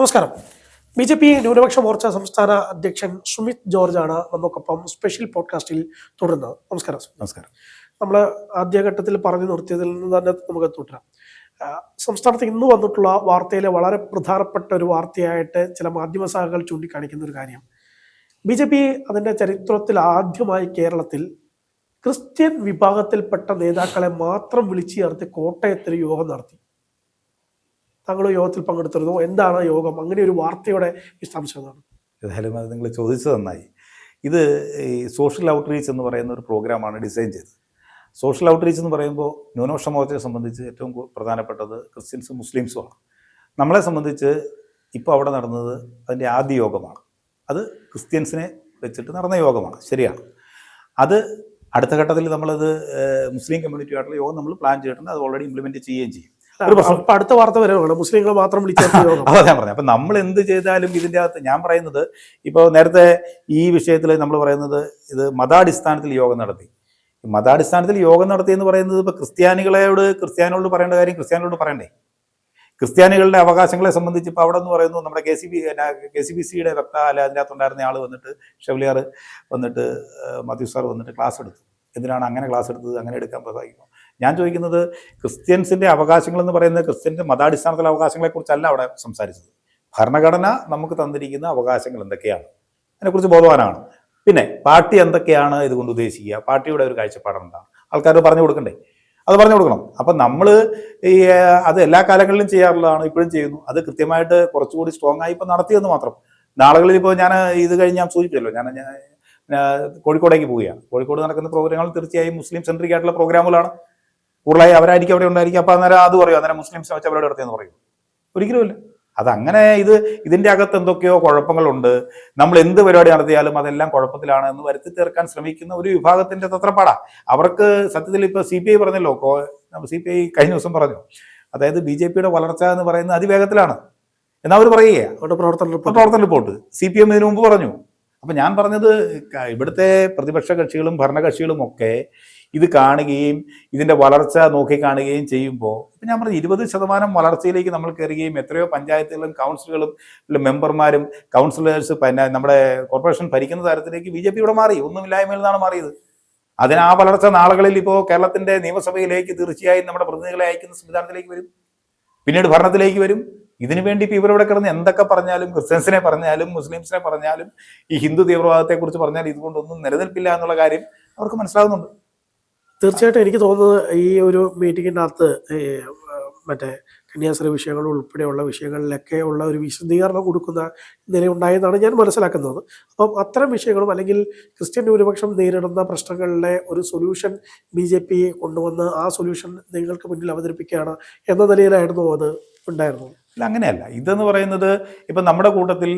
നമസ്കാരം. B J P ന്യൂനപക്ഷ മോർച്ച സംസ്ഥാന അധ്യക്ഷൻ സുമിത് ജോർജാണ് നമുക്കൊപ്പം സ്പെഷ്യൽ പോഡ്കാസ്റ്റിൽ തുടരുന്നത്. നമസ്കാരം. നമസ്കാരം. നമ്മൾ ആദ്യഘട്ടത്തിൽ പറഞ്ഞു നിർത്തിയതിൽ നിന്ന് തന്നെ നമുക്ക് തുടരാം. സംസ്ഥാനത്ത് ഇന്ന് വന്നിട്ടുള്ള വാർത്തയിലെ വളരെ പ്രധാനപ്പെട്ട ഒരു വാർത്തയായിട്ട് ചില മാധ്യമ ശാഖകൾ ചൂണ്ടിക്കാണിക്കുന്ന ഒരു കാര്യം. ബി ജെ പി അതിന്റെ ചരിത്രത്തിൽ ആദ്യമായി കേരളത്തിൽ ക്രിസ്ത്യൻ വിഭാഗത്തിൽപ്പെട്ട നേതാക്കളെ മാത്രം വിളിച്ചു ചേർത്ത് കോട്ടയത്തിൽ യോഗം നടത്തി. താങ്കൾ യോഗത്തിൽ പങ്കെടുത്തിരുന്നു. എന്താണ് യോഗം? അങ്ങനെ ഒരു വാർത്തയുടെ വിശദാംശമാണ് ഏതായാലും അത് നിങ്ങൾ ചോദിച്ചത് നന്നായി. ഇത് ഈ സോഷ്യൽ ഔട്ട്റീച്ച് എന്ന് പറയുന്ന ഒരു പ്രോഗ്രാമാണ് ഡിസൈൻ ചെയ്തത്. സോഷ്യൽ ഔട്ട്റീച്ച് എന്ന് പറയുമ്പോൾ ന്യൂനപക്ഷ മോർച്ചയെ സംബന്ധിച്ച് ഏറ്റവും പ്രധാനപ്പെട്ടത് ക്രിസ്ത്യൻസും മുസ്ലിംസുമാണ് നമ്മളെ സംബന്ധിച്ച് ഇപ്പോൾ അവിടെ നടന്നത് അതിന്റെ ആദ്യ യോഗമാണ്. അത് ക്രിസ്ത്യൻസിനെ വെച്ചിട്ട് നടന്ന യോഗമാണ്. ശരിയാണ്. അത് അടുത്ത ഘട്ടത്തിൽ നമ്മളത് മുസ്ലിം മുസ്ലിം കമ്മ്യൂണിറ്റിയായിട്ടുള്ള യോഗം നമ്മൾ പ്ലാൻ ചെയ്തിട്ടുണ്ട്. അത് ഓൾറെഡി ഇംപ്ലിമെന്റ് ചെയ്യുകയും ചെയ്യും. അപ്പൊ അടുത്ത വാർത്ത വരവാണ് മുസ്ലിങ്ങളെ മാത്രം വിളിച്ചാൽ അപ്പൊ അതാ ഞാൻ പറഞ്ഞത്. അപ്പൊ നമ്മൾ എന്ത് ചെയ്താലും ഇതിന്റെ അകത്ത് ഞാൻ പറയുന്നത് ഇപ്പോൾ നേരത്തെ ഈ വിഷയത്തിൽ നമ്മൾ പറയുന്നത് ഇത് മതാടിസ്ഥാനത്തിൽ യോഗം നടത്തി. മതാടിസ്ഥാനത്തിൽ യോഗം നടത്തി എന്ന് പറയുന്നത് ഇപ്പൊ ക്രിസ്ത്യാനികളോട് ക്രിസ്ത്യാനികളോട് പറയേണ്ട കാര്യം ക്രിസ്ത്യാനികളോട് പറയണ്ടേ. ക്രിസ്ത്യാനികളുടെ അവകാശങ്ങളെ സംബന്ധിച്ച് ഇപ്പോൾ അവിടെ എന്ന് പറയുന്നു നമ്മുടെ K C B K C B സിയുടെ വക്ത അല്ല അതിന്റെ അകത്തുണ്ടായിരുന്ന ആൾ വന്നിട്ട് ഷെവലിയാർ വന്നിട്ട് മാത്യു സാർ വന്നിട്ട് ക്ലാസ് എടുത്തു. എന്തിനാണ് അങ്ങനെ ക്ലാസ് എടുത്തത്? അങ്ങനെ എടുക്കാൻ സാധിക്കും ഞാൻ ചോദിക്കുന്നത് ക്രിസ്ത്യൻസിന്റെ അവകാശങ്ങൾ എന്ന് പറയുന്നത് ക്രിസ്ത്യന്റെ മതാടിസ്ഥാനത്തിലെ അവകാശങ്ങളെക്കുറിച്ചല്ല അവിടെ സംസാരിച്ചത്. ഭരണഘടന നമുക്ക് തന്നിരിക്കുന്ന അവകാശങ്ങൾ എന്തൊക്കെയാണ്? അതിനെക്കുറിച്ച് ബോധവാനാണ്. പിന്നെ പാർട്ടി എന്തൊക്കെയാണ് ഇതുകൊണ്ട് ഉദ്ദേശിക്കുക? പാർട്ടിയുടെ ഒരു കാഴ്ചപ്പാട് എന്താണ്? ആൾക്കാർ പറഞ്ഞു കൊടുക്കണ്ടേ? അത് പറഞ്ഞു കൊടുക്കണം. അപ്പം നമ്മൾ ഈ അത് എല്ലാ കാലങ്ങളിലും ചെയ്യാറുള്ളതാണ് ഇപ്പോഴും ചെയ്യുന്നു. അത് കൃത്യമായിട്ട് കുറച്ചുകൂടി സ്ട്രോങ് ആയി ഇപ്പം നടത്തിയെന്ന് മാത്രം. നാളുകളിൽ ഇപ്പോൾ ഞാൻ ഇത് കഴിഞ്ഞ് ഞാൻ സൂചിപ്പിച്ചല്ലോ ഞാൻ കോഴിക്കോടേക്ക് പോവുകയാണ്. കോഴിക്കോട് നടക്കുന്ന പ്രോഗ്രാമുകൾ തീർച്ചയായും മുസ്ലിം സെൻട്രിക് ആയിട്ടുള്ള പ്രോഗ്രാമുകളാണ് കൂടുതലായി അവരായിരിക്കും അവിടെ ഉണ്ടായിരിക്കും. അപ്പോൾ അന്നേരം അത് പറയും. അന്നേരം മുസ്ലിംസ് വെച്ച് അവരോട് നടത്തിയെന്ന് പറയും. ഒരിക്കലുമില്ല. അതങ്ങനെ ഇത് ഇതിന്റെ അകത്ത് എന്തൊക്കെയോ കുഴപ്പങ്ങളുണ്ട്. നമ്മൾ എന്ത് പരിപാടി നടത്തിയാലും അതെല്ലാം കുഴപ്പത്തിലാണ് എന്ന് വരുത്തി തീർക്കാൻ ശ്രമിക്കുന്ന ഒരു വിഭാഗത്തിന്റെ തത്രപ്പാടാ. അവർക്ക് സത്യത്തിൽ ഇപ്പോൾ സി പി ഐ പറഞ്ഞല്ലോ. സി പി ഐ കഴിഞ്ഞ ദിവസം പറഞ്ഞു. അതായത് ബി ജെ പിയുടെ വളർച്ച എന്ന് പറയുന്നത് അതിവേഗത്തിലാണ്. എന്നാ അവർ പറയുക അവരുടെ പ്രവർത്തന ഇപ്പൊ റിപ്പോർട്ട്. പ്രവർത്തന റിപ്പോർട്ട്. സി പി എം ഇതിനു മുമ്പ് പറഞ്ഞു. അപ്പൊ ഞാൻ പറഞ്ഞത് ഇവിടുത്തെ പ്രതിപക്ഷ കക്ഷികളും ഭരണകക്ഷികളും ഒക്കെ ഇത് കാണുകയും ഇതിന്റെ വളർച്ച നോക്കി കാണുകയും ചെയ്യുമ്പോൾ ഇപ്പം ഞാൻ പറഞ്ഞു ഇരുപത് ശതമാനം വളർച്ചയിലേക്ക് നമ്മൾ കയറുകയും എത്രയോ പഞ്ചായത്തുകളും കൗൺസിലുകളും മെമ്പർമാരും കൗൺസിലേഴ്സ് പിന്നെ നമ്മുടെ കോർപ്പറേഷൻ ഭരിക്കുന്ന തരത്തിലേക്ക് ബി ജെ പി ഇവിടെ മാറി. ഒന്നുമില്ലായ്മയിൽ നിന്നാണ് മാറിയത്. അതിന് ആ വളർച്ച നാളുകളിൽ ഇപ്പോൾ കേരളത്തിന്റെ നിയമസഭയിലേക്ക് തീർച്ചയായും നമ്മുടെ പ്രതിനിധികളെ അയക്കുന്ന സംവിധാനത്തിലേക്ക് വരും. പിന്നീട് ഭരണത്തിലേക്ക് വരും. ഇതിനു വേണ്ടി ഇപ്പോൾ ഇവരിവിടെ കിടന്ന് എന്തൊക്കെ പറഞ്ഞാലും ക്രിസ്ത്യൻസിനെ പറഞ്ഞാലും മുസ്ലിംസിനെ പറഞ്ഞാലും ഈ ഹിന്ദു തീവ്രവാദത്തെക്കുറിച്ച് പറഞ്ഞാലും ഇതുകൊണ്ടൊന്നും നിലനിൽപ്പില്ല എന്നുള്ള കാര്യം അവർക്ക് മനസ്സിലാകുന്നുണ്ട് തീർച്ചയായിട്ടും എനിക്ക് തോന്നുന്നത് ഈ ഒരു മീറ്റിങ്ങിനകത്ത് മറ്റേ കന്യാസ്ത്രീ വിഷയങ്ങൾ ഉൾപ്പെടെയുള്ള വിഷയങ്ങളിലൊക്കെ ഉള്ള ഒരു വിശദീകരണം കൊടുക്കുന്ന നിലയുണ്ടായെന്നാണ് ഞാൻ മനസ്സിലാക്കുന്നത്. അപ്പം അത്തരം വിഷയങ്ങളും അല്ലെങ്കിൽ ക്രിസ്ത്യൻ ന്യൂനപക്ഷം നേരിടുന്ന പ്രശ്നങ്ങളിലെ ഒരു സൊല്യൂഷൻ ബി ജെ പി കൊണ്ടുവന്ന് ആ സൊല്യൂഷൻ നിങ്ങൾക്ക് മുന്നിൽ അവതരിപ്പിക്കുകയാണ് എന്ന നിലയിലായിരുന്നു അത് ഉണ്ടായിരുന്നത്. അല്ല അങ്ങനെയല്ല. ഇതെന്ന് പറയുന്നത് ഇപ്പം നമ്മുടെ കൂട്ടത്തിൽ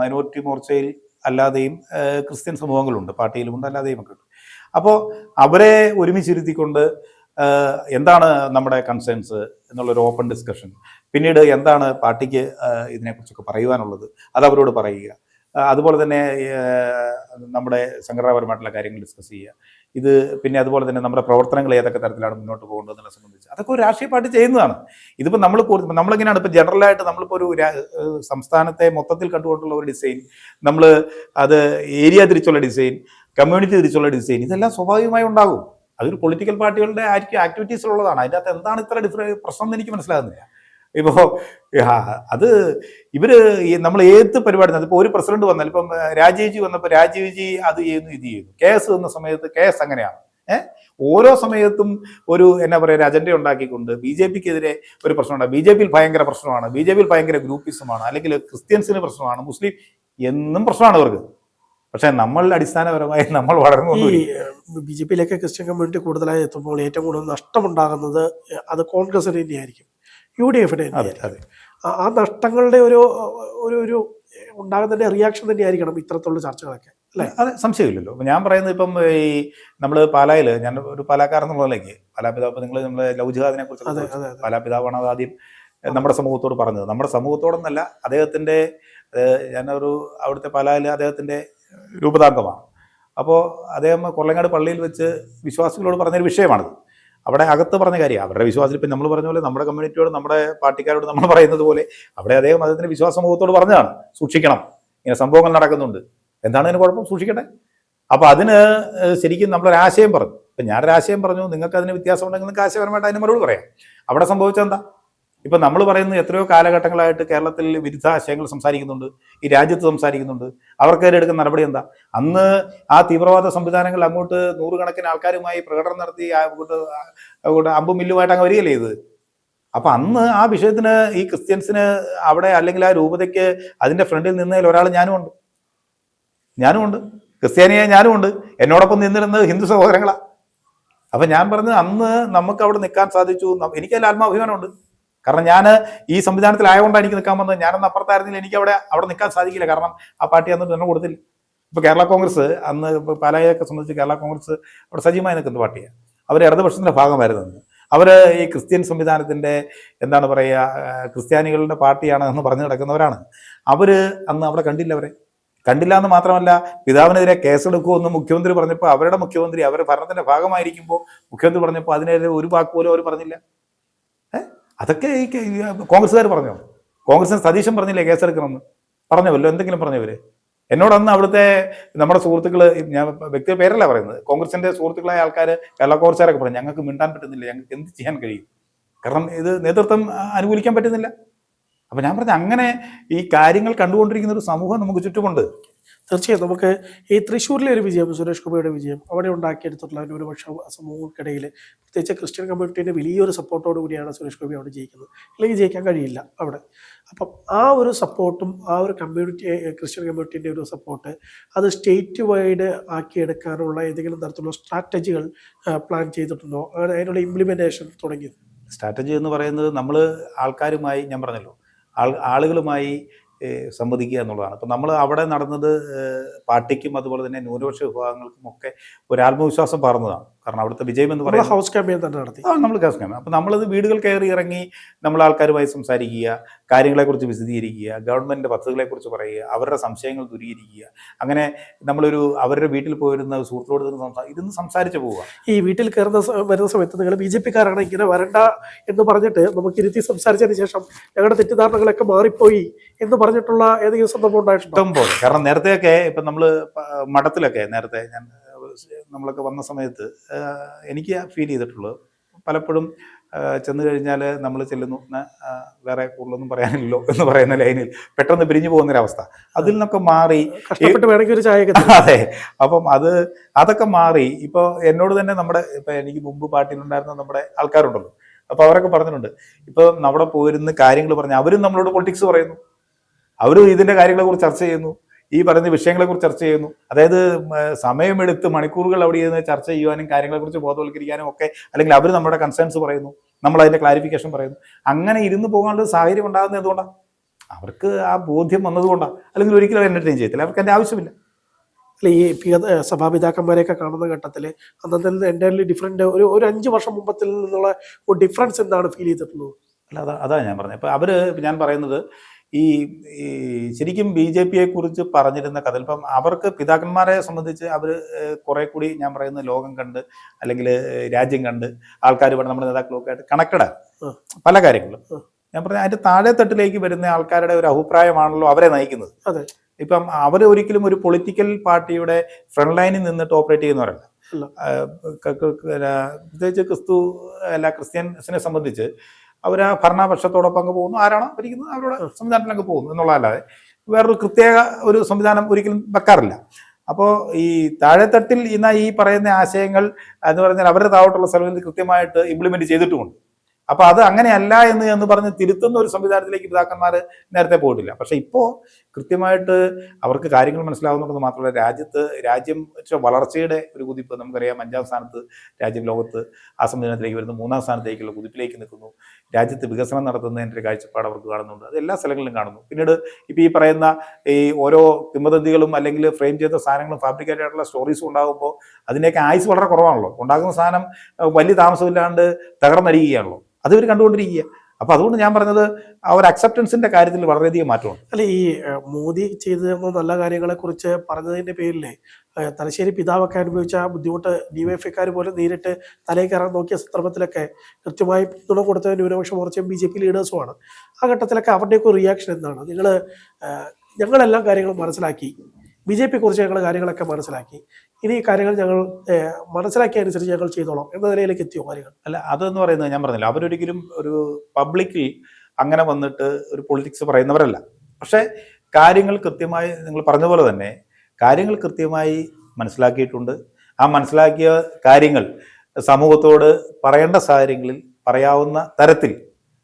മൈനോറിറ്റി മോർച്ചയിൽ അല്ലാതെയും ക്രിസ്ത്യൻ സമൂഹങ്ങളുണ്ട്. പാർട്ടിയിലുമുണ്ട് അല്ലാതെയും ഒക്കെ ഉണ്ട്. അപ്പോൾ അവരെ ഒരുമിച്ചിരുത്തിക്കൊണ്ട് എന്താണ് നമ്മുടെ കൺസേൺസ് എന്നുള്ളൊരു ഓപ്പൺ ഡിസ്കഷൻ പിന്നീട് എന്താണ് പാർട്ടിക്ക് ഇതിനെക്കുറിച്ചൊക്കെ പറയുവാനുള്ളത് അത് അവരോട് പറയുക. അതുപോലെ തന്നെ നമ്മുടെ സംഘടനാപരമായിട്ടുള്ള കാര്യങ്ങൾ ഡിസ്കസ് ചെയ്യുക. ഇത് പിന്നെ അതുപോലെ തന്നെ നമ്മുടെ പ്രവർത്തനങ്ങൾ ഏതൊക്കെ തരത്തിലാണ് മുന്നോട്ട് പോകേണ്ടത് എന്നുള്ളത് സംബന്ധിച്ച്. അതൊക്കെ ഒരു രാഷ്ട്രീയ പാർട്ടി ചെയ്യുന്നതാണ്. ഇതിപ്പോൾ നമ്മൾ നമ്മളിങ്ങനെയാണ് ഇപ്പോൾ ജനറലായിട്ട് നമ്മളിപ്പോൾ ഒരു സംസ്ഥാനത്തെ മൊത്തത്തിൽ കണ്ടുകൊണ്ടുള്ള ഒരു ഡിസൈൻ നമ്മൾ അത് ഏരിയ തിരിച്ചുള്ള ഡിസൈൻ കമ്മ്യൂണിറ്റി തിരിച്ചുള്ള ഡിസൈൻ ഇതെല്ലാം സ്വാഭാവികമായി ഉണ്ടാകും. അതൊരു പൊളിറ്റിക്കൽ പാർട്ടികളുടെ ആക്ടിവിറ്റീസിലുള്ളതാണ് അതിന്റെ അകത്ത് എന്താണ് ഇത്ര ഡിഫറെ പ്രശ്നം എന്ന് എനിക്ക് മനസ്സിലാകുന്നില്ല. ഇപ്പോൾ അത് ഇവർ നമ്മൾ ഏത് പരിപാടി അതിപ്പോൾ ഒരു പ്രസിഡന്റ് വന്നാൽ ഇപ്പം രാജീവ്ജി വന്നപ്പോൾ രാജീവ്ജി അത് ചെയ്യുന്നു ഇത് ചെയ്യുന്നു. കേസ് വന്ന സമയത്ത് കേസ് അങ്ങനെയാണ്. ഏഹ് ഓരോ സമയത്തും ഒരു എന്നാ പറയുക അജണ്ട ഉണ്ടാക്കിക്കൊണ്ട് ബി ജെ പിക്കെതിരെ ഒരു പ്രശ്നമുണ്ട്. ബി ജെ പിയിൽ ഭയങ്കര പ്രശ്നമാണ്. ബി ജെ പിയിൽ ഭയങ്കര ഗ്രൂപ്പിസമാണ് അല്ലെങ്കിൽ ക്രിസ്ത്യൻസിന് പ്രശ്നമാണ്. മുസ്ലിം എന്നും പ്രശ്നമാണ് ഇവർക്ക്. പക്ഷെ നമ്മൾ അടിസ്ഥാനപരമായി നമ്മൾ വളർന്നു ബി ജെ പിയിലേക്ക് ക്രിസ്ത്യൻ കമ്മ്യൂണിറ്റി കൂടുതലായി എത്തുമ്പോൾ ഏറ്റവും കൂടുതൽ നഷ്ടമുണ്ടാകുന്നത് അത് കോൺഗ്രസിന് തന്നെയായിരിക്കും. യു ഡി എഫിന് അതെ. അതെ ആ നഷ്ടങ്ങളുടെ ഒരു ഒരു ഒരു ഉണ്ടാകുന്നതിന്റെ റിയാക്ഷൻ തന്നെയായിരിക്കണം ഇത്തരത്തിലുള്ള ചർച്ചകളൊക്കെ അല്ലേ? അത് സംശയമില്ലല്ലോ. ഞാൻ പറയുന്നത് ഇപ്പം ഈ നമ്മൾ പാലായിൽ ഞാൻ ഒരു പാലാക്കാരൻ എന്നുള്ളതിലേക്ക് പാലാപിതാവ് നിങ്ങൾ നമ്മളെ ലവ് ജിഹാദിനെ കുറിച്ച് പാലാപിതാവാണ് അത് ആദ്യം നമ്മുടെ സമൂഹത്തോട് പറഞ്ഞത്. നമ്മുടെ സമൂഹത്തോടൊന്നല്ല അദ്ദേഹത്തിന്റെ ഞാനൊരു അവിടുത്തെ പാലായിൽ അദ്ദേഹത്തിന്റെ രൂപതാംഗമാണ്. അപ്പോൾ അദ്ദേഹം കൊള്ളങ്ങാട് പള്ളിയിൽ വെച്ച് വിശ്വാസികളോട് പറഞ്ഞൊരു വിഷയമാണിത്. അവിടെ അകത്ത് പറഞ്ഞ കാര്യം അവരുടെ വിശ്വാസത്തിൽ ഇപ്പം നമ്മൾ പറഞ്ഞ പോലെ നമ്മുടെ കമ്മ്യൂണിറ്റിയോട് നമ്മുടെ പാർട്ടിക്കാരോട് നമ്മൾ പറയുന്നത് പോലെ അവിടെ അദ്ദേഹം അദ്ദേഹത്തിന്റെ വിശ്വാസ സമൂഹത്തോട് പറഞ്ഞതാണ് സൂക്ഷിക്കണം. ഇങ്ങനെ സംഭവങ്ങൾ നടക്കുന്നുണ്ട്. എന്താണ് അതിന് കുഴപ്പം? സൂക്ഷിക്കട്ടെ. അപ്പോൾ അതിന് ശരിക്കും നമ്മളൊരാശയം പറഞ്ഞു. ഇപ്പം ഞാനൊരാശയം പറഞ്ഞു നിങ്ങൾക്ക് അതിന് വ്യത്യാസമുണ്ടെങ്കിൽ നിങ്ങൾക്ക് ആശയപരമായിട്ട് അതിന് മറുപടി പറയാം. അവിടെ സംഭവിച്ചത് എന്താ ഇപ്പൊ നമ്മൾ പറയുന്നത് എത്രയോ കാലഘട്ടങ്ങളായിട്ട് കേരളത്തിൽ വിരുദ്ധ ആശയങ്ങൾ സംസാരിക്കുന്നുണ്ട് ഈ രാജ്യത്ത് സംസാരിക്കുന്നുണ്ട്. അവർക്കെതിരെ എടുക്കുന്ന നടപടി എന്താ? അന്ന് ആ തീവ്രവാദ സംവിധാനങ്ങൾ അങ്ങോട്ട് നൂറുകണക്കിന് ആൾക്കാരുമായി പ്രകടനം നടത്തി അങ്ങോട്ട് അങ്ങോട്ട് അമ്പും മില്ലുമായിട്ട് അങ്ങ് വരികയല്ലേ ഇത്? അപ്പൊ അന്ന് ആ വിഷയത്തിന് ഈ ക്രിസ്ത്യൻസിന് അവിടെ അല്ലെങ്കിൽ ആ രൂപതയ്ക്ക് അതിന്റെ ഫ്രണ്ടിൽ നിന്നതിൽ ഒരാൾ ഞാനും ഉണ്ട്. ഞാനും ഉണ്ട്. ക്രിസ്ത്യാനിയെ ഞാനും ഉണ്ട്. എന്നോടൊപ്പം നിന്നിരുന്നത് ഹിന്ദു സഹോദരങ്ങളാണ് അപ്പൊ ഞാൻ പറഞ്ഞത് അന്ന് നമുക്ക് അവിടെ നിൽക്കാൻ സാധിച്ചു. എനിക്കതിൽ ആത്മാഭിമാനമുണ്ട്. കാരണം ഞാൻ ഈ സംവിധാനത്തിലായതുകൊണ്ടാണ് എനിക്ക് നിൽക്കാൻ വന്നത്. ഞാനന്ന് അപ്പുറത്തായിരുന്നില്ല. എനിക്ക് അവിടെ അവിടെ നിൽക്കാൻ സാധിക്കില്ല. കാരണം ആ പാർട്ടി അന്ന് തന്നെ കൊടുത്തില്ല. ഇപ്പൊ കേരള കോൺഗ്രസ് അന്ന് പാലായൊക്കെ സംബന്ധിച്ച് കേരള കോൺഗ്രസ് അവിടെ സജീവമായി നിൽക്കുന്ന പാർട്ടിയാണ്. അവർ ഇടതുപക്ഷത്തിന്റെ ഭാഗമായിരുന്നു അന്ന്. അവർ ഈ ക്രിസ്ത്യൻ സംവിധാനത്തിന്റെ എന്താണ് പറയുക ക്രിസ്ത്യാനികളുടെ പാർട്ടിയാണ് എന്ന് പറഞ്ഞു കിടക്കുന്നവരാണ് അവർ അന്ന് അവിടെ കണ്ടില്ല അവരെ. കണ്ടില്ല എന്ന് മാത്രമല്ല പിതാവിനെതിരെ കേസെടുക്കുമെന്ന് മുഖ്യമന്ത്രി പറഞ്ഞപ്പോൾ അവരുടെ മുഖ്യമന്ത്രി അവരുടെ ഭരണത്തിന്റെ ഭാഗമായിരിക്കുമ്പോൾ മുഖ്യമന്ത്രി പറഞ്ഞപ്പോൾ അതിനെതിരെ ഒരു വാക്ക് പോലും അവർ പറഞ്ഞില്ല. അതൊക്കെ ഈ കോൺഗ്രസ്സുകാർ പറഞ്ഞോ? കോൺഗ്രസിന് സതീശൻ പറഞ്ഞില്ലേ കേസെടുക്കണമെന്ന്? പറഞ്ഞവല്ലോ എന്തെങ്കിലും പറഞ്ഞവര് എന്നോട് അന്ന് അവിടുത്തെ നമ്മുടെ സുഹൃത്തുക്കൾ ഞാൻ വ്യക്തി പേരല്ല പറയുന്നത്. കോൺഗ്രസിന്റെ സുഹൃത്തുക്കളായ ആൾക്കാർ കേരള കോൺഗ്രസ്സുകാരൊക്കെ പറഞ്ഞു ഞങ്ങൾക്ക് മിണ്ടാൻ പറ്റുന്നില്ല ഞങ്ങൾക്ക് എന്ത് ചെയ്യാൻ കഴിയും? കാരണം ഇത് നേതൃത്വം അനുകൂലിക്കാൻ പറ്റുന്നില്ല. അപ്പൊ ഞാൻ പറഞ്ഞ അങ്ങനെ ഈ കാര്യങ്ങൾ കണ്ടുകൊണ്ടിരിക്കുന്ന ഒരു സമൂഹം നമുക്ക് ചുറ്റുമുണ്ട്. തീർച്ചയായും നമുക്ക് ഈ തൃശ്ശൂരിലെ ഒരു വിജയം സുരേഷ് ഗോപിയുടെ വിജയം അവിടെ ഉണ്ടാക്കിയെടുത്തിട്ടുള്ള ഒരു പക്ഷേ സമൂഹങ്ങൾക്കിടയിൽ പ്രത്യേകിച്ച് ക്രിസ്ത്യൻ കമ്മ്യൂണിറ്റീന്റെ വലിയൊരു സപ്പോർട്ടോട് കൂടിയാണ് സുരേഷ് ഗോപി അവിടെ ജയിക്കുന്നത്. അല്ലെങ്കിൽ ജയിക്കാൻ കഴിയില്ല അവിടെ. അപ്പം ആ ഒരു സപ്പോർട്ടും ആ ഒരു കമ്മ്യൂണിറ്റി ക്രിസ്ത്യൻ കമ്മ്യൂണിറ്റീന്റെ ഒരു സപ്പോർട്ട് അത് സ്റ്റേറ്റ് വൈഡ് ആക്കിയെടുക്കാനുള്ള ഏതെങ്കിലും തരത്തിലുള്ള സ്ട്രാറ്റജികൾ പ്ലാൻ ചെയ്തിട്ടുണ്ടോ? അതിനുള്ള ഇംപ്ലിമെന്റേഷൻ തുടങ്ങിയത്. സ്ട്രാറ്റജി എന്ന് പറയുന്നത് നമ്മൾ ആൾക്കാരുമായി ഞാൻ പറഞ്ഞല്ലോ ആൾ ആളുകളുമായി സംവദിക്കുക എന്നുള്ളതാണ്. അപ്പം നമ്മൾ അവിടെ നടന്നത് പാർട്ടിക്കും അതുപോലെ തന്നെ ന്യൂനപക്ഷ വിഭാഗങ്ങൾക്കും ഒക്കെ ഒരു ആത്മവിശ്വാസം പകർന്നതാണ്. കാരണം അവിടുത്തെ വിജയം എന്ന് പറയുന്നത് ഹൗസ് ക്യാമ്പയിൻ തന്നെ നടത്തി. ആ നമ്മൾ ഹൗസ് ക്യാമ്പയിൻ അപ്പം നമ്മളത് വീടുകൾ കയറി ഇറങ്ങി നമ്മൾ ആൾക്കാരുമായി സംസാരിക്കുക കാര്യങ്ങളെക്കുറിച്ച് വിശദീകരിക്കുക ഗവൺമെന്റ് പദ്ധതികളെക്കുറിച്ച് പറയുക അവരുടെ സംശയങ്ങൾ ദൂരീകരിക്കുക. അങ്ങനെ നമ്മളൊരു അവരുടെ വീട്ടിൽ പോയിരുന്ന സുഹൃത്തോട് നിന്ന് സംസാ ഇരുന്ന് സംസാരിച്ച് പോവുക. ഈ വീട്ടിൽ കയറുന്ന വരുന്ന സമയത്ത് നിങ്ങൾ ബി ജെ പിക്കാരാണ് ഇങ്ങനെ വരണ്ട എന്ന് പറഞ്ഞിട്ട് നമുക്ക് ഇരുത്തി സംസാരിച്ചതിന് ശേഷം ഞങ്ങളുടെ തെറ്റിദ്ധാരണകളൊക്കെ മാറിപ്പോയി എന്ന് പറഞ്ഞിട്ടുള്ള ഏതെങ്കിലും സന്ദർഭം ഉണ്ടായിട്ടുണ്ടോ? പോലെ. കാരണം നേരത്തെയൊക്കെ ഇപ്പം നമ്മൾ മഠത്തിലൊക്കെ നേരത്തെ ഞാൻ നമ്മളൊക്കെ വന്ന സമയത്ത് എനിക്ക് ഫീൽ ചെയ്തിട്ടുള്ളത് പലപ്പോഴും ചെന്ന് കഴിഞ്ഞാൽ നമ്മൾ ചെല്ലുന്നു "ന, ആ, വേറെ കൂടുതലൊന്നും പറയാനില്ലല്ലോ എന്ന് പറയുന്ന ലൈനിൽ പെട്ടെന്ന് പിരിഞ്ഞു പോകുന്നൊരവസ്ഥ. അതിൽ നിന്നൊക്കെ മാറി കഷ്ടപ്പെട്ട് വേണമെങ്കിൽ ഒരു ചായ അതെ. അപ്പം അത് അതൊക്കെ മാറി. ഇപ്പോൾ എന്നോട് തന്നെ നമ്മുടെ ഇപ്പം എനിക്ക് മുമ്പ് പാർട്ടിയിലുണ്ടായിരുന്ന നമ്മുടെ ആൾക്കാരുണ്ടല്ലോ. അപ്പോൾ അവരൊക്കെ പറഞ്ഞിട്ടുണ്ട് ഇപ്പോൾ നമ്മുടെ പോയിരുന്ന് കാര്യങ്ങൾ പറഞ്ഞ് അവരും നമ്മളോട് പൊളിറ്റിക്സ് പറയുന്നു. അവരും ഇതിന്റെ കാര്യങ്ങളെക്കുറിച്ച് ചർച്ച ചെയ്യുന്നു. ഈ പറയുന്ന വിഷയങ്ങളെ കുറിച്ച് ചർച്ച ചെയ്യുന്നു. അതായത് സമയമെടുത്ത് മണിക്കൂറുകൾ അവിടെ ഇരുന്ന് ചർച്ച ചെയ്യുവാനും കാര്യങ്ങളെ കുറിച്ച് ബോധവൽക്കരിക്കാനും ഒക്കെ അല്ലെങ്കിൽ അവർ നമ്മുടെ കൺസേൺസ് പറയുന്നു. നമ്മൾ അതിന്റെ ക്ലാരിഫിക്കേഷൻ പറയുന്നു. അങ്ങനെ ഇരുന്ന് പോകാനുള്ള സാഹചര്യം ഉണ്ടാകുന്നത് എന്തുകൊണ്ടാണ് അവർക്ക് ആ ബോധ്യം വന്നതുകൊണ്ടാണ് അല്ലെങ്കിൽ ഒരിക്കലും എന്റർടൈൻ ചെയ്യത്തില്ല. അവർക്ക് അതിന്റെ ആവശ്യമില്ല. അല്ല ഈ പി- സഭാപിതാക്കന്മാരെയൊക്കെ കാണുന്ന ഘട്ടത്തിൽ അന്നത്തെ എന്റയർലി ഡിഫറെന്റ് ഒരു ഒരു അഞ്ച് വർഷം മുമ്പത്തിൽ നിന്നുള്ള ഒരു ഡിഫറൻസ് എന്താണ് ഫീൽ ചെയ്തിട്ടുള്ളത്? അല്ല അതാ അതാ ഞാൻ പറഞ്ഞത്. ഇപ്പം അവർ ഞാൻ പറയുന്നത് ഈ ശരിക്കും ബി ജെ പിയെ കുറിച്ച് പറഞ്ഞിരുന്ന കഥ ഇപ്പം അവർക്ക് പിതാക്കന്മാരെ സംബന്ധിച്ച് അവർ കുറെ കൂടി ഞാൻ പറയുന്ന ലോകം കണ്ട് അല്ലെങ്കിൽ രാജ്യം കണ്ട് ആൾക്കാർ വേണം നമ്മുടെ നേതാക്കളൊക്കെ ആയിട്ട് കണക്റ്റഡാണ് പല കാര്യങ്ങളും. ഞാൻ പറഞ്ഞ അതിന്റെ താഴെ തട്ടിലേക്ക് വരുന്ന ആൾക്കാരുടെ ഒരു അഭിപ്രായമാണല്ലോ അവരെ നയിക്കുന്നത്. അതെ. ഇപ്പം അവർ ഒരിക്കലും ഒരു പൊളിറ്റിക്കൽ പാർട്ടിയുടെ ഫ്രണ്ട് ലൈനിൽ നിന്നിട്ട് ഓപ്പറേറ്റ് ചെയ്യുന്നവരല്ല. പ്രത്യേകിച്ച് ക്രിസ്തു അല്ല ക്രിസ്ത്യൻസിനെ സംബന്ധിച്ച് അവർ ആ ഭരണപക്ഷത്തോടൊപ്പം അങ്ങ് പോകുന്നു. ആരാണോ ഭരിക്കുന്നത്? അവരുടെ സംവിധാനത്തിൽ അങ്ങ് പോകുന്നു എന്നുള്ളതല്ലാതെ വേറൊരു പ്രത്യേക ഒരു സംവിധാനം ഒരിക്കലും വെക്കാറില്ല. അപ്പോൾ ഈ താഴെത്തട്ടിൽ ഇന്ന് ഈ പറയുന്ന ആശയങ്ങൾ എന്ന് പറഞ്ഞാൽ അവരുടെ താഴോട്ടുള്ള സ്ഥലങ്ങളിൽ കൃത്യമായിട്ട് ഇംപ്ലിമെന്റ് ചെയ്തിട്ടുമുണ്ട്. അപ്പൊ അത് അങ്ങനെയല്ല എന്ന് എന്ന് പറഞ്ഞ് തിരുത്തുന്ന ഒരു സംവിധാനത്തിലേക്ക് പിതാക്കന്മാർ നേരത്തെ പോയിട്ടില്ല. പക്ഷെ ഇപ്പോ കൃത്യമായിട്ട് അവർക്ക് കാര്യങ്ങൾ മനസ്സിലാവുന്നുണ്ടെന്ന് മാത്രമല്ല രാജ്യത്ത് രാജ്യം വളർച്ചയുടെ ഒരു കുതിപ്പ് നമുക്കറിയാം. അഞ്ചാം സ്ഥാനത്ത് രാജ്യം ലോകത്ത് ആ സംവിധാനത്തിലേക്ക് വരുന്നു. മൂന്നാം സ്ഥാനത്തേക്കുള്ള കുതിപ്പിലേക്ക് നിൽക്കുന്നു. രാജ്യത്ത് വികസനം നടത്തുന്നതിന്റെ ഒരു കാഴ്ചപ്പാട് അവർക്ക് കാണുന്നുണ്ട്. അത് എല്ലാ സ്ഥലങ്ങളിലും കാണുന്നു. പിന്നീട് ഇപ്പോൾ ഈ പറയുന്ന ഈ ഓരോ കിംവദന്തികളും അല്ലെങ്കിൽ ഫ്രെയിം ചെയ്ത സാധനങ്ങളും ഫാബ്രിക്കേറ്റഡ് ആയിട്ടുള്ള സ്റ്റോറീസും ഉണ്ടാകുമ്പോൾ അതിന്റെയൊക്കെ ആയുസ് വളരെ കുറവാണല്ലോ. ഉണ്ടാകുന്ന സാധനം വലിയ താമസമില്ലാണ്ട് തകർന്നടിയുകയാണല്ലോ. അത് ഇവർ കണ്ടുകൊണ്ടിരിക്കുക അപ്പൊ അതുകൊണ്ട് ഞാൻ പറഞ്ഞത് ആ ഒരു അക്സെപ്റ്റൻസിന്റെ കാര്യത്തിൽ വളരെയധികം മാറ്റമുണ്ട്. അല്ല ഈ മോദി ചെയ്തു നല്ല കാര്യങ്ങളെ കുറിച്ച് പറഞ്ഞതിന്റെ പേരിൽ തലശ്ശേരി പിതാവൊക്കെ അനുഭവിച്ച ആ ബുദ്ധിമുട്ട് ഡിവൈഎഫ്ഐക്കാർ പോലും നേരിട്ട് തലയിൽ കയറാൻ നോക്കിയ സന്ദർഭത്തിലൊക്കെ കൃത്യമായി പിന്തുണ കൊടുത്ത ന്യൂനപക്ഷ മോർച്ചയും ബി ജെ പി ലീഡേഴ്സുമാണ് ആ ഘട്ടത്തിലൊക്കെ അവരുടെയൊക്കെ റിയാക്ഷൻ എന്താണ്? നിങ്ങൾ ഞങ്ങളെല്ലാം കാര്യങ്ങളും മനസ്സിലാക്കി. ബി ജെ പി കുറിച്ച് ഞങ്ങൾ കാര്യങ്ങളൊക്കെ മനസ്സിലാക്കി. ഇനി കാര്യങ്ങൾ ഞങ്ങൾ മനസ്സിലാക്കിയ അനുസരിച്ച് ഞങ്ങൾ ചെയ്തോളാം എന്ന നിലയിലേക്ക് എത്തിയോ കാര്യങ്ങൾ? അല്ല അതെന്ന് പറയുന്നത് ഞാൻ പറഞ്ഞില്ല. അവരൊരിക്കലും ഒരു പബ്ലിക്കിൽ അങ്ങനെ വന്നിട്ട് ഒരു പൊളിറ്റിക്സ് പറയുന്നവരല്ല. പക്ഷേ കാര്യങ്ങൾ കൃത്യമായി നിങ്ങൾ പറഞ്ഞ പോലെ തന്നെ കാര്യങ്ങൾ കൃത്യമായി മനസ്സിലാക്കിയിട്ടുണ്ട്. ആ മനസ്സിലാക്കിയ കാര്യങ്ങൾ സമൂഹത്തോട് പറയേണ്ട സാഹചര്യങ്ങളിൽ പറയാവുന്ന തരത്തിൽ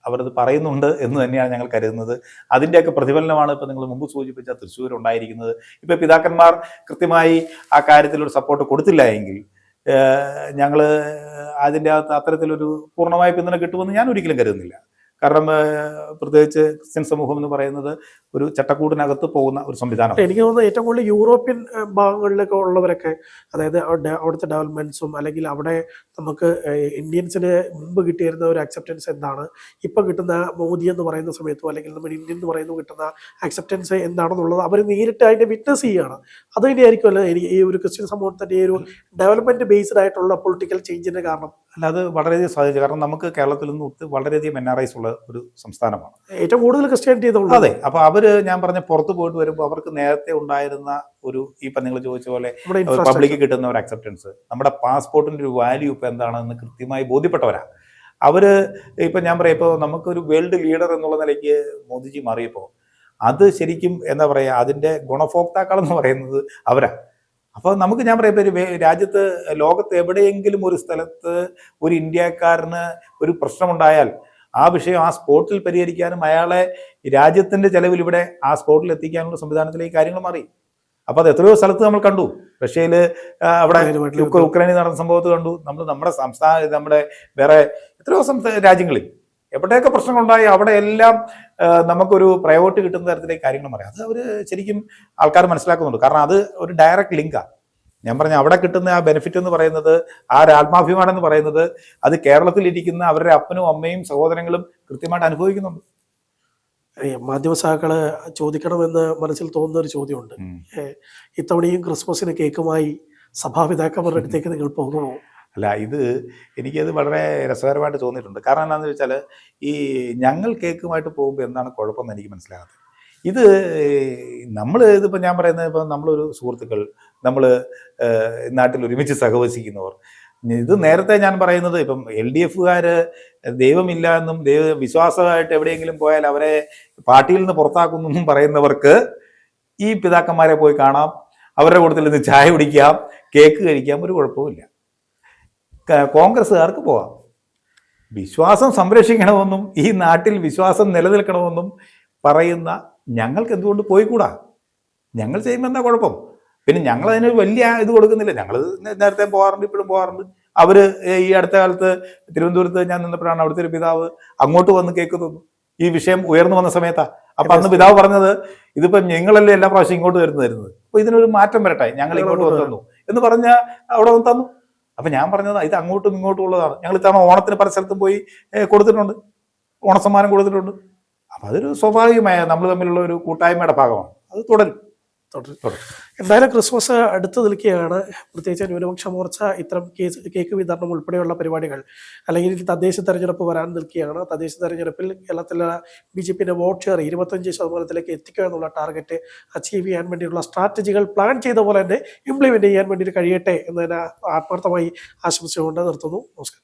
അവരത് പറയുന്നുണ്ട് എന്ന് തന്നെയാണ് ഞങ്ങൾ കരുതുന്നത്. അതിന്റെയൊക്കെ പ്രതിഫലനമാണ് ഇപ്പം നിങ്ങൾ മുമ്പ് സൂചിപ്പിച്ച തൃശ്ശൂർ ഉണ്ടായിരിക്കുന്നത്. ഇപ്പം പിതാക്കന്മാർ കൃത്യമായി ആ കാര്യത്തിലൊരു സപ്പോർട്ട് കൊടുത്തില്ല എങ്കിൽ ഞങ്ങൾ അതിന്റെ അകത്ത് അത്തരത്തിലൊരു പൂർണമായ പിന്തുണ കിട്ടുമെന്ന് ഞാൻ ഒരിക്കലും കരുതുന്നില്ല. കാരണം പ്രത്യേകിച്ച് ക്രിസ്ത്യൻ സമൂഹം എന്ന് പറയുന്നത് ഒരു ചട്ടക്കൂടിനകത്ത് പോകുന്ന ഒരു സംവിധാനം എനിക്ക് തോന്നുന്നത് ഏറ്റവും കൂടുതൽ യൂറോപ്യൻ ഭാഗങ്ങളിലൊക്കെ ഉള്ളവരൊക്കെ അതായത് അവിടെ അവിടുത്തെ ഡെവലപ്മെന്റ്സും അല്ലെങ്കിൽ അവിടെ നമുക്ക് ഇന്ത്യൻസിന് മുമ്പ് കിട്ടിയിരുന്ന ഒരു അക്സെപ്റ്റൻസ് എന്താണ് ഇപ്പൊ കിട്ടുന്ന മോദി എന്ന് പറയുന്ന സമയത്തോ അല്ലെങ്കിൽ നമ്മൾ ഇന്ത്യൻ എന്ന് പറയുന്ന കിട്ടുന്ന അക്സെപ്റ്റൻസ് എന്താണെന്നുള്ളത് അവർ നേരിട്ട് അതിന്റെ വിറ്റ്നസ് ചെയ്യുകയാണ്. അത് തന്നെയായിരിക്കുമല്ലോ ഈ ഒരു ക്രിസ്ത്യൻ സമൂഹത്തിന്റെ ഈ ഒരു ഡെവലപ്മെന്റ് ബേസ്ഡ് ആയിട്ടുള്ള പൊളിറ്റിക്കൽ ചേഞ്ചിന്റെ കാരണം. അല്ല അത് വളരെയധികം സാധിച്ചു കാരണം നമുക്ക് കേരളത്തിൽ നിന്ന് ഒത്തിരി വളരെയധികം എൻ ആർ ഐസ് ഉള്ള ഒരു സംസ്ഥാനമാണ്. ഏറ്റവും കൂടുതൽ ക്രിസ്ത്യാനിറ്റി ചെയ്തോളൂ അതെ അപ്പോൾ അവർ ഞാൻ പറഞ്ഞ പുറത്ത് പോയിട്ട് വരുമ്പോൾ അവർക്ക് നേരത്തെ ഉണ്ടായിരുന്ന ഒരു ഇപ്പം ഇപ്പൊ നിങ്ങൾ ചോദിച്ച പോലെ പബ്ലിക്ക് കിട്ടുന്ന ഒരു അക്സെപ്റ്റൻസ് നമ്മുടെ പാസ്പോർട്ടിന്റെ ഒരു വാല്യൂ ഇപ്പോൾ എന്താണെന്ന് കൃത്യമായി ബോധ്യപ്പെട്ടവരാ. അവർ ഇപ്പം ഞാൻ പറയാം ഇപ്പോൾ നമുക്കൊരു വേൾഡ് ലീഡർ എന്നുള്ള നിലയ്ക്ക് മോദിജി മാറിയപ്പോൾ അത് ശരിക്കും എന്താ പറയുക അതിന്റെ ഗുണഭോക്താക്കൾ എന്ന് പറയുന്നത് അവരാ. അപ്പൊ നമുക്ക് ഞാൻ പറയാം ഇപ്പൊ ഒരു വേ- രാജ്യത്ത് ലോകത്ത് എവിടെയെങ്കിലും ഒരു സ്ഥലത്ത് ഒരു ഇന്ത്യക്കാരന് ഒരു പ്രശ്നമുണ്ടായാൽ ആ വിഷയം ആ സ്പോട്ടിൽ പരിഹരിക്കാനും അയാളെ രാജ്യത്തിന്റെ ചെലവിൽ ഇവിടെ ആ സ്പോട്ടിൽ എത്തിക്കാനുള്ള സംവിധാനത്തിലേക്ക് കാര്യങ്ങൾ മാറി. അപ്പൊ അത് എത്രയോ സ്ഥലത്ത് നമ്മൾ കണ്ടു. റഷ്യയിൽ അവിടെ ഉക്രൈനിൽ നടന്ന സംഭവത്ത് കണ്ടു. നമ്മൾ നമ്മുടെ സംസ്ഥാന നമ്മുടെ വേറെ എത്രയോ സംസ്ഥാന രാജ്യങ്ങളിൽ എവിടെയൊക്കെ പ്രശ്നങ്ങളുണ്ടായി അവിടെ എല്ലാം നമുക്കൊരു പ്രയോറിറ്റി കിട്ടുന്ന തരത്തിലേക്ക് കാര്യങ്ങൾ പറയാം അത് അവർ ശരിക്കും ആൾക്കാർ മനസ്സിലാക്കുന്നുണ്ട്. കാരണം അത് ഒരു ഡയറക്റ്റ് ലിങ്കാണ് ഞാൻ പറഞ്ഞ അവിടെ കിട്ടുന്ന ആ ബെനിഫിറ്റ് എന്ന് പറയുന്നത് ആ ഒരു ആത്മാഭിമാനം എന്ന് പറയുന്നത് അത് കേരളത്തിൽ ഇരിക്കുന്ന അവരുടെ അപ്പനും അമ്മയും സഹോദരങ്ങളും കൃത്യമായിട്ട് അനുഭവിക്കുന്നുണ്ട്. മാധ്യമ സഹാക്കളെ ചോദിക്കണമെന്ന് മനസ്സിൽ തോന്നുന്ന ഒരു ചോദ്യമുണ്ട് ഇത്തവണയും ക്രിസ്മസിന് കേക്കുമായി സഭാപിതാക്കന്മാരുടെ അടുത്തേക്ക് നിങ്ങൾ പോകുമോ? അല്ല ഇത് എനിക്കത് വളരെ രസകരമായിട്ട് തോന്നിയിട്ടുണ്ട്. കാരണം എന്താണെന്ന് വെച്ചാൽ ഈ ഞങ്ങൾ കേക്കുമായിട്ട് പോകുമ്പോൾ എന്താണ് കുഴപ്പമെന്ന് എനിക്ക് മനസ്സിലാകാത്തത് ഇത് നമ്മൾ ഇതിപ്പോൾ ഞാൻ പറയുന്നത് ഇപ്പം നമ്മളൊരു സുഹൃത്തുക്കൾ നമ്മൾ നാട്ടിൽ ഒരുമിച്ച് സഹവസിക്കുന്നവർ. ഇത് നേരത്തെ ഞാൻ പറയുന്നത് ഇപ്പം എൽ ഡി എഫുകാർ ദൈവമില്ല എന്നും ദൈവ വിശ്വാസമായിട്ട് എവിടെയെങ്കിലും പോയാൽ അവരെ പാർട്ടിയിൽ നിന്ന് പുറത്താക്കുന്നു എന്നും പറയുന്നവർക്ക് ഈ പിതാക്കന്മാരെ പോയി കാണാം അവരുടെ കൂട്ടത്തിൽ നിന്ന് ചായ കുടിക്കാം കേക്ക് കഴിക്കാം ഒരു കുഴപ്പവുമില്ല. ക- കോൺഗ്രസ്സുകാർക്ക് പോവാം. വിശ്വാസം സംരക്ഷിക്കണമെന്നും ഈ നാട്ടിൽ വിശ്വാസം നിലനിൽക്കണമെന്നും പറയുന്ന ഞങ്ങൾക്ക് എന്തുകൊണ്ട് പോയിക്കൂടാ? ഞങ്ങൾ ചെയ്യുമ്പോൾ എന്താ കുഴപ്പം? പിന്നെ ഞങ്ങൾ അതിന് വലിയ ഇത് കൊടുക്കുന്നില്ല. ഞങ്ങൾ നേരത്തെ പോകാറുണ്ട് ഇപ്പോഴും പോകാറുണ്ട് അവർ ഈ അടുത്ത കാലത്ത് തിരുവനന്തപുരത്ത് ഞാൻ നിന്നപ്പോഴാണ് അവിടുത്തെ ഒരു പിതാവ് അങ്ങോട്ട് വന്ന് കേക്ക് തന്നു. ഈ വിഷയം ഉയർന്നു വന്ന സമയത്താ. അപ്പൊ അന്ന് പിതാവ് പറഞ്ഞത് ഇതിപ്പം ഞങ്ങളല്ലേ എല്ലാ പ്രാവശ്യം ഇങ്ങോട്ട് വരുന്നു തരുന്നത് അപ്പൊ ഇതിനൊരു മാറ്റം വരട്ടെ. ഞങ്ങൾ ഇങ്ങോട്ട് വന്നു എന്ന് പറഞ്ഞ അവിടെ വന്ന് തന്നു. അപ്പൊ ഞാൻ പറഞ്ഞത് ഇത് അങ്ങോട്ടും ഇങ്ങോട്ടും ഉള്ളതാണ്. ഞങ്ങൾ ഇത്തവണ ഓണത്തിന് പല സ്ഥലത്തും പോയി കൊടുത്തിട്ടുണ്ട്. ഓണസമ്മാനം കൊടുത്തിട്ടുണ്ട്. അപ്പൊ അതൊരു സ്വാഭാവികമായ നമ്മൾ തമ്മിലുള്ള ഒരു കൂട്ടായ്മയുടെ ഭാഗമാണ്. അത് തുടരും. തുടരും എന്തായാലും ക്രിസ്മസ് അടുത്ത് നിൽക്കുകയാണ്. പ്രത്യേകിച്ച് ന്യൂനപക്ഷ മോർച്ച ഇത്തരം കേസ് കേക്ക് വിതരണം ഉൾപ്പെടെയുള്ള പരിപാടികൾ അല്ലെങ്കിൽ തദ്ദേശ തെരഞ്ഞെടുപ്പ് വരാൻ നിൽക്കുകയാണ്. തദ്ദേശ തെരഞ്ഞെടുപ്പിൽ കേരളത്തിലെ ബി ജെ പിന്റെ വോട്ട് ഷെയർ ഇരുപത്തഞ്ച് ശതമാനത്തിലേക്ക് എത്തിക്കുക എന്നുള്ള ടാർഗറ്റ് അച്ചീവ് ചെയ്യാൻ വേണ്ടിയുള്ള സ്ട്രാറ്റജികൾ പ്ലാൻ ചെയ്ത പോലെ തന്നെ ഇംപ്ലിമെന്റ് ചെയ്യാൻ വേണ്ടിയിട്ട് കഴിയട്ടെ എന്ന് തന്നെ ആത്മാർത്ഥമായി ആശംസിച്ചുകൊണ്ട് നിർത്തുന്നു. നമസ്കാരം.